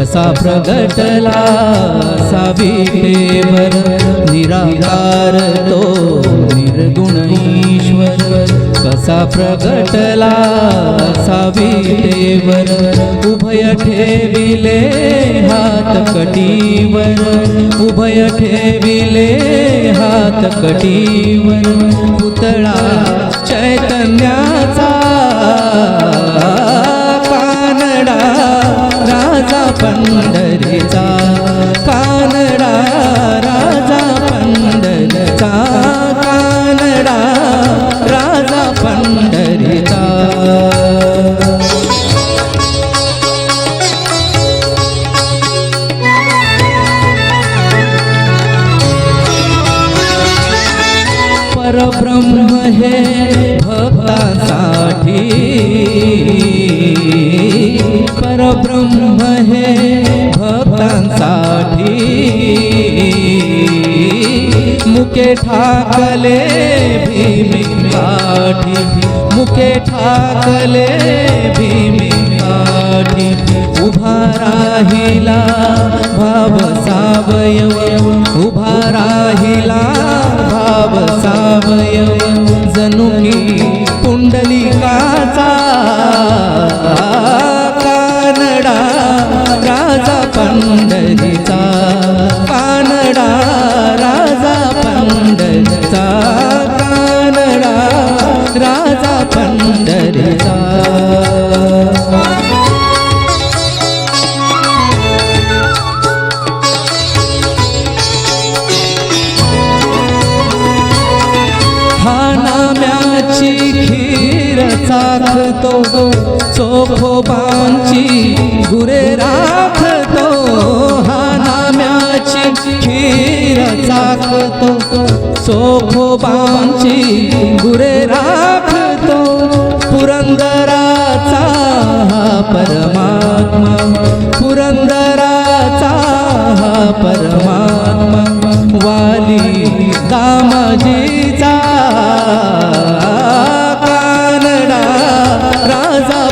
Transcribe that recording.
कसा प्रगटला सावितेवर निराकार तो निर्गुण ईश्वर. कसा प्रगटला सावितेवर उभय ठेविले हात कटीवर. उभय ठेविले हात कटीवर. पुतळा चैतन्याचा पंढरीचा कानडा राजा पंढरीचा कानडा राजा पंढरीचा. परब्रह्म हे भक्तासाठी मुके ठाकले भीमिकाठी मुके ठाकले भीमिकाठी उभा राहिला भाव सावयव। उभा राहिला भाव सावयव। जनुकी की पुंडलिकाचा कानडा राजा पंढरीचा खीर चाखतो चोखोबांची गुरे राखतो. हा नाम्याची खीर चाखतो. चोखोबांची गुरे राखतो. पुरंदराचा परमात्मा. पुरंदराचा परमात्मा. वाली